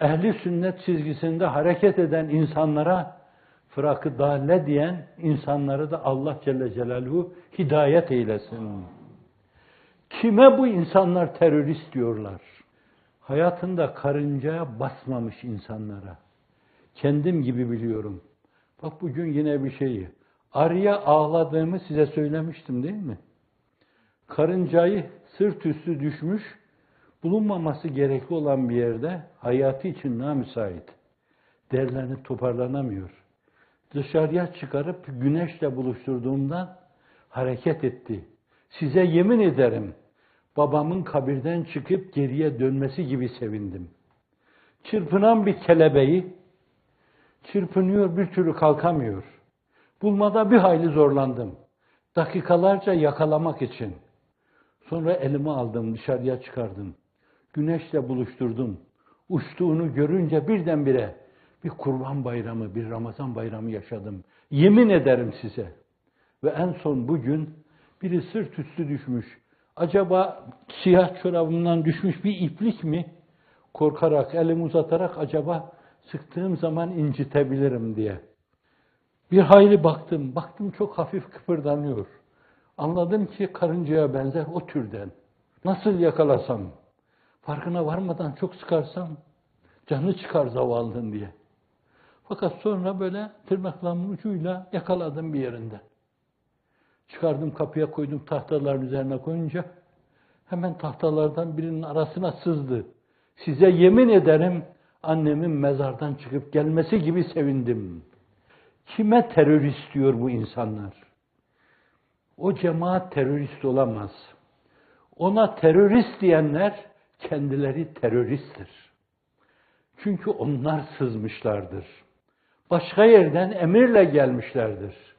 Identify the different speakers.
Speaker 1: ehli sünnet çizgisinde hareket eden insanlara fırakı dalle diyen insanları da Allah Celle Celaluhu hidayet eylesin. Kime bu insanlar terörist diyorlar? Hayatında karıncaya basmamış insanlara. Kendim gibi biliyorum. Bak bugün yine bir şeyi. Arıya ağladığımı size söylemiştim değil mi? Karıncayı sırt üstü düşmüş, bulunmaması gerekli olan bir yerde hayatı için namüsait. Derlenip toparlanamıyor. Dışarıya çıkarıp güneşle buluşturduğumdan hareket etti. Size yemin ederim babamın kabirden çıkıp geriye dönmesi gibi sevindim. Çırpınan bir kelebeği çırpınıyor bir türlü kalkamıyor. Bulmada bir hayli zorlandım. Dakikalarca yakalamak için. Sonra elime aldım, dışarıya çıkardım. Güneşle buluşturdum. Uçtuğunu görünce birdenbire bir kurban bayramı, bir Ramazan bayramı yaşadım. Yemin ederim size. Ve en son bugün biri sırt üstü düşmüş. Acaba siyah çorabından düşmüş bir iplik mi? Korkarak, elimi uzatarak acaba sıktığım zaman incitebilirim diye. Bir hayli baktım. Baktım çok hafif kıpırdanıyor. Anladım ki karıncaya benzer o türden. Nasıl yakalasam? Farkına varmadan çok sıkarsam canı çıkar zavallının diye. Fakat sonra böyle tırnaklarımın ucuyla yakaladım bir yerinde. Çıkardım kapıya koydum tahtaların üzerine koyunca hemen tahtalardan birinin arasına sızdı. Size yemin ederim annemin mezardan çıkıp gelmesi gibi sevindim. Kime terörist diyor bu insanlar? O cemaat terörist olamaz. Ona terörist diyenler kendileri teröristtir. Çünkü onlar sızmışlardır. Başka yerden emirle gelmişlerdir.